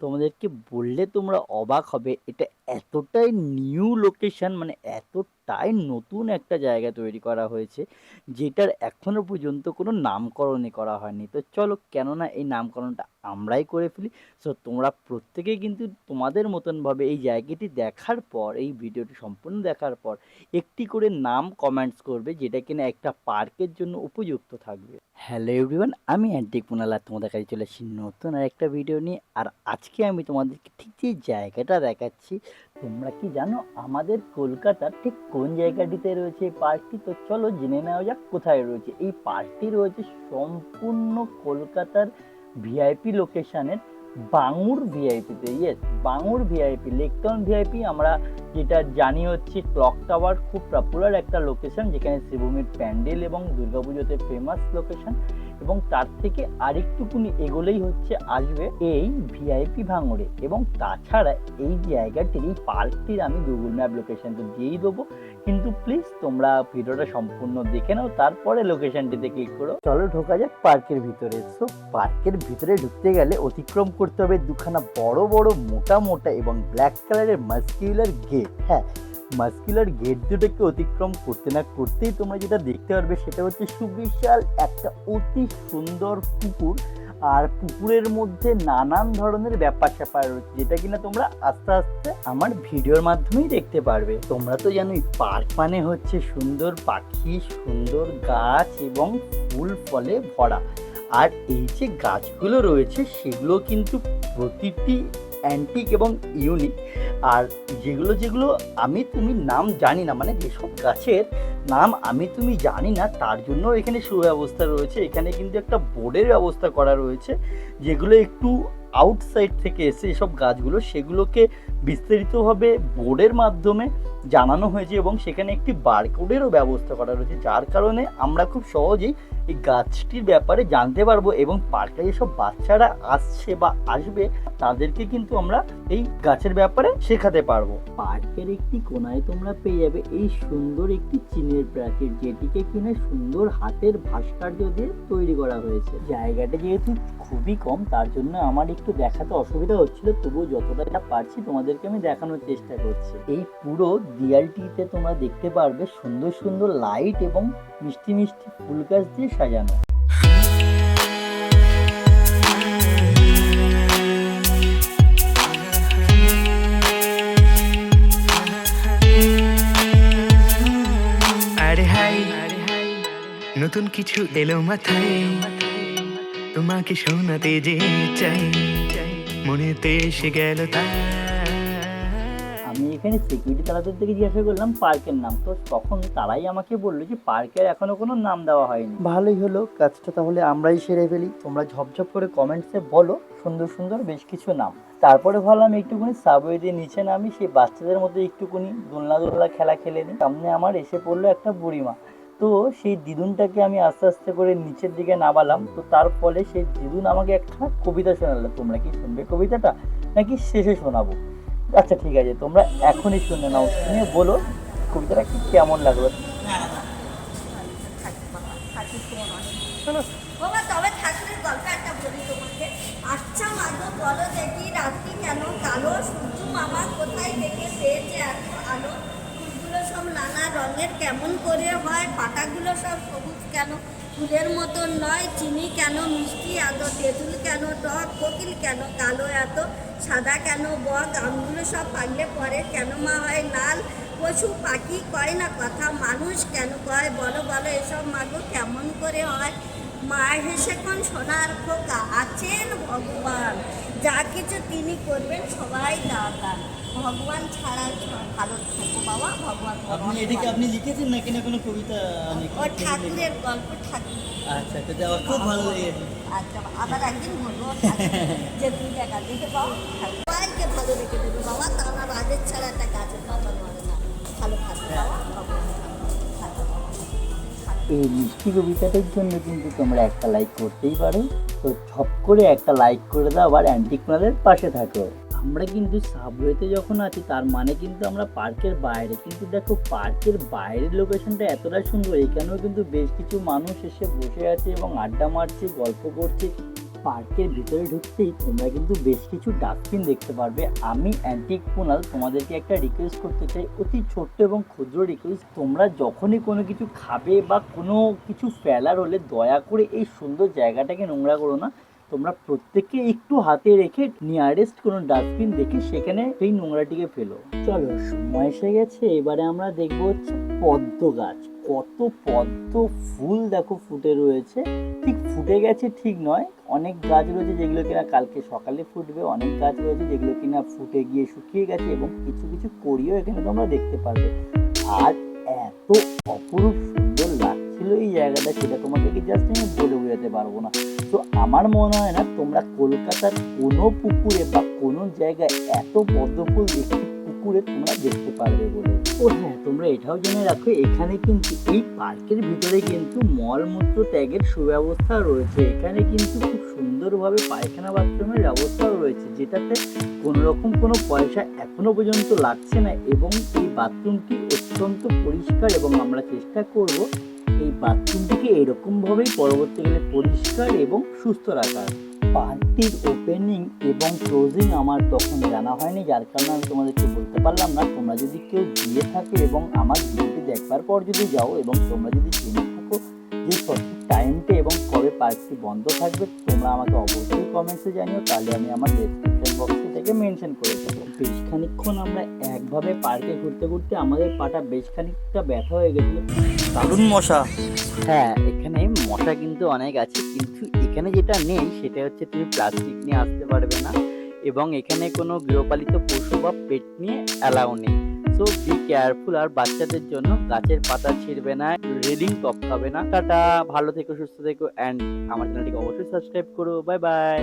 তোমাদেরকে বললে তোমরা অবাক হবে। এটা এতটাই নিউ লোকেশন মানে এতটাই নতুন একটা জায়গা তৈরি করা হয়েছে, যেটার এখনও পর্যন্ত কোনো নামকরণই করা হয়নি। তো চলো, কেননা এই নামকরণটা আমরাই করে ফেলি সো তোমরা প্রত্যেকেই কিন্তু তোমাদের মতনভাবে এই জায়গাটি দেখার পর, এই ভিডিওটি সম্পূর্ণ দেখার পর, একটি করে নাম কমেন্টস করবে, যেটা কিনা একটা পার্কের জন্য উপযুক্ত থাকবে। হ্যালো এভরিওয়ান আমি অ্যান্টিক মোনালা তোমাদের কাছে চলে এসেছি নতুন আর একটা ভিডিও নিয়ে, আর আজকে আমি তোমাদেরকে ঠিক যে জায়গাটা দেখাচ্ছি তোমরা কি জানো আমাদের কলকাতার ঠিক কোন জায়গাটিতে রয়েছে এই পার্কটি? তো চলো জেনে নেওয়া যাক কোথায় রয়েছে। এই পার্কটি রয়েছে সম্পূর্ণ কলকাতার ভিআইপি লোকেশনের Bangur ভিআইপিতে yes Bangur VIP Lake Town VIP আমরা যেটা জানি হচ্ছে ক্লক টাওয়ার খুব পপুলার একটা লোকেশন যেখানে শিবভূমির প্যান্ডেল এবং দুর্গাপুজোতে ফেমাস লোকেশন এবং তার থেকে আরেকটুকুনি এগোলেই হচ্ছে আসবে এই ভিআইপি ভাঙড়ে, এবং তাছাড়া এই জায়গাটির, এই পার্কটির আমি গুগল ম্যাপ লোকেশন তো দিয়েই দেবো, কিন্তু প্লিজ তোমরা ভিডিওটা সম্পূর্ণ দেখে নাও, তারপরে লোকেশনটিতে ক্লিক করো। চলো ঢোকা যাক পার্কের ভিতরে। সো পার্কের ভিতরে ঢুকতে গেলে অতিক্রম করতে হবে দুখানা বড় বড় মোটা মোটা এবং ব্ল্যাক কালারের মাস্কিউলার গেট হ্যাঁ মাস্কুলার গেট দুটোকে অতিক্রম করতে না করতেই তোমরা যেটা দেখতে পারবে সেটা হচ্ছে সুবিশাল একটা অতি সুন্দর পুকুর আর পুকুরের মধ্যে নানান ধরনের ব্যাপার স্যাপার রয়েছে, যেটা কিনা তোমরা আস্তে আস্তে আমার ভিডিওর মাধ্যমেই দেখতে পারবে। তোমরা তো জানোই, পার্ক মানে হচ্ছে সুন্দর পাখি, সুন্দর গাছ এবং ফুল ফলে ভরা। আর এই যে গাছগুলো রয়েছে, সেগুলো কিন্তু প্রতিটি অ্যান্টিক এবং ইউনিক আর যেগুলো যেগুলো আমি তুমি নাম জানি না মানে যেসব গাছের নাম আমি তুমি জানি না, তার জন্য এখানে সুব্যবস্থা রয়েছে। এখানে কিন্তু একটা বোর্ডের ব্যবস্থা করা রয়েছে, যেগুলো একটু আউটসাইড থেকে এসে এসব গাছগুলো, সেগুলোকে বিস্তারিতভাবে বোর্ডের মাধ্যমে জানানো হয়েছে এবং সেখানে একটি বারকোডেরও ব্যবস্থা করা রয়েছে, যার কারণে আমরা খুব সহজেই এই গাছটির ব্যাপারে জানতে পারব এবং পার্কে যেসব বাচ্চারা আসছে বা আসবে, তাদেরকে কিন্তু আমরা এই গাছের ব্যাপারে শেখাতে পারব। পার্কের একটি কোনায় তোমরা পেয়ে যাবে এই সুন্দর একটি চীনের প্রাচীর, যেটিকে কিনা সুন্দর হাতের ভাস্কর্য দিয়ে তৈরি করা হয়েছে। জায়গাটা যেহেতু খুবই কম, তার জন্য আমার একটু দেখাতে অসুবিধা হচ্ছিল, তবুও যতটা পারছি পারছি তোমাদেরকে আমি দেখানোর চেষ্টা করছি। এই পুরো দিয়ালটিতে তোমরা দেখতে পারবে সুন্দর সুন্দর লাইট এবং মিষ্টি মিষ্টি ফুল গাছ দিয়ে সাজানো। নতুন কিছু এলো মাথায়। তোমাকে শোনাতে যে চাই, মনেতে এসে গেল তাই। এখানে সিকিউরিটি তারাদের থেকে জিজ্ঞাসা করলাম, পার্কের নাম? তো তখন তারাই আমাকে বলল যে, পার্কের এখনও কোনো নাম দেওয়া হয়নি। ভালোই হলো, কাজটা তাহলে আমরাই সেরে ফেলি। তোমরা ঝপঝপ করে কমেন্টসে বলো, সুন্দর সুন্দর বেশ কিছু নাম। তারপরে ভাবলাম একটুখানি সাবওয়ে দিয়ে নিচে নামি, সেই বাচ্চাদের মধ্যে একটুখানি দোলনা দোলনা খেলা খেলে নিই। সামনে আমার এসে পড়ল একটা বুড়িমা। তো সেই দিদুনটাকে আমি আস্তে আস্তে করে নিচের দিকে নামালাম। তো তার ফলে সেই দিদুন আমাকে একটা কবিতা শোনালো। তোমরা কি শুনবে কবিতাটা? নাকি শেষে শোনাবো? আচ্ছা ঠিক আছে, তোমরা এখনই শুনে নাও, শুনে বলো কবিতাটা কি কেমন লাগল? তবে একটা তোমাকে। আচ্ছা বলো দেখি রাত্রি কেন? কালো কোথায় এত ফুলগুলো সব রঙের, কেমন করে হয়? পাতাগুলো সব সবুজ কেন? ফুলের মতন নয়, চিনি কেন, মিষ্টি এত, তেঁতুল কেন, টক, কোকিল কেন, কালো এত, সাদা কেন, বক আমগুলো সব পাগলে পরে কেন মা হয় লাল? পশু পাখি কয় না কথা, মানুষ কেন কয়? বলো বলো, এসব মাগো কেমন করে হয়? মা হেসে কোন সোনার খোকা? আছেন ভগবান, যা কিছু তিনি করবেন সবাই দাতা। ভগবান ছাড়া ভালো থাকো বাবা ভগবান আপনি এটাকে আপনি লিখেছেন নাকি না কোনো কবিতা ও ঠাকুরের গল্প ঠাকুর। আচ্ছা তো আমার খুব ভালো লেগেছে। আচ্ছা আবার একদিন বলব যে তুমি টাকা দিতে পাও সবাইকে ভালো রেখে দেবে বাবা তা আমার ছাড়া একটা গাছের পাতা নড়ে না। ভালো থাকো বাবা। এই মিষ্টি কবিতাটার জন্য কিন্তু তোমরা একটা লাইক করতেই পারো। তো ছপ করে একটা লাইক করে দাও আবার অ্যান্টিকনালের পাশে থাকো। আমরা কিন্তু সাবওয়েতে যখন আছি, তার মানে কিন্তু আমরা পার্কের বাইরে। কিন্তু দেখো পার্কের বাইরের লোকেশনটা এতটা সুন্দর, এখানেও কিন্তু বেশ কিছু মানুষ এসে বসে আছে এবং আড্ডা মারছে, গল্প করছে। পার্কের ভিতরে ঢুকতেই তোমরা কিন্তু বেশ কিছু ডাস্টবিন দেখতে পারবে। আমি অ্যান্টিক পোনাল তোমাদেরকে একটা রিকোয়েস্ট করতে চাই। অতি ছোট্ট এবং ক্ষুদ্র রিকোয়েস্ট তোমরা যখনই কোনো কিছু খাবে বা কোনো কিছু ফেলার হলে দয়া করে এই সুন্দর জায়গাটাকে নোংরা করো না। তোমরা প্রত্যেককে একটু হাতে রেখে নিয়ারেস্ট কোনো ডাস্টবিন দেখে সেখানে সেই নোংরাটিকে ফেলো। চলো, সময় এসে গেছে, এবারে আমরা দেখব হচ্ছে পদ্ম গাছ। কত পদ্ম ফুল দেখো ফুটে রয়েছে। ঠিক ফুটে গেছে ঠিক নয়। অনেক গাছ রয়েছে যেগুলো কিনা কালকে সকালে ফুটবে, অনেক গাছ রয়েছে যেগুলো কিনা ফুটে গিয়ে শুকিয়ে গেছে এবং কিছু কিছু করিও এখানে তোমরা দেখতে পারবে। আর এত অপরূপ লাগছিল এই জায়গাটা সেটা তোমাদেরকে জাস্ট আমি বলে বোঝাতে পারব না। তো আমার মনে হয় না তোমরা কলকাতার কোনো পুকুরে বা কোনো জায়গায় এত পদ্ম ফুল একটি পুকুরে তোমরা দেখতে পারবে বলে। ও হ্যাঁ তোমরা এটাও জেনে রাখো, এখানে কিন্তু এই পার্কের ভিতরে কিন্তু মলমূত্র ত্যাগের সুব্যবস্থা রয়েছে। এখানে কিন্তু খুব সুন্দরভাবে পায়খানা বাথরুমের ব্যবস্থাও রয়েছে, যেটাতে কোনো রকম কোনো পয়সা এখনও পর্যন্ত লাগছে না এবং এই বাথরুমটি অত্যন্ত পরিষ্কার এবং আমরা চেষ্টা করব এই বাথরুমটিকে এরকমভাবেই পরবর্তীকালে পরিষ্কার এবং সুস্থ রাখার পার্কটির ওপেনিং এবং ক্লোজিং আমার তখন জানা হয়নি, যার কারণে আমি তোমাদেরকে বলতে পারলাম না। তোমরা যদি কেউ গিয়ে থাকো এবং আমার ভিডিওটি দেখবার পর যদি যাও এবং তোমরা যদি জেনে থাকো যে সঠিক টাইমটা এবং কবে পার্কটি বন্ধ থাকবে, তোমরা আমাকে অবশ্যই কমেন্টসে জানিও, তাহলে আমি আমার ডেসক্রিপশন বক্সে থেকে মেনশন করে দেবো। বেশ খানিকক্ষণ আমরা একভাবে পার্কে ঘুরতে ঘুরতে আমাদের পাটা বেশ খানিকটা ব্যথা হয়ে গেছিল। দারুণ মশা। হ্যাঁ এখানে মশা কিন্তু অনেক আছে কিন্তু এখানে যেটা নেই সেটা হচ্ছে তুমি প্লাস্টিক নিয়ে আসতে পারবে না এবং এখানে কোনো গৃহপালিত পশু বা পেট নিয়ে অ্যালাউ নেই। সো বি কেয়ারফুল আর বাচ্চাদের জন্য গাছের পাতা ছিঁড়বে না রেডিং রেলিং টপকাবে না। টাটা ভালো থেকো সুস্থ থেকো অ্যান্ড আমার চ্যানেলটিকে অবশ্যই সাবস্ক্রাইব করো। Bye bye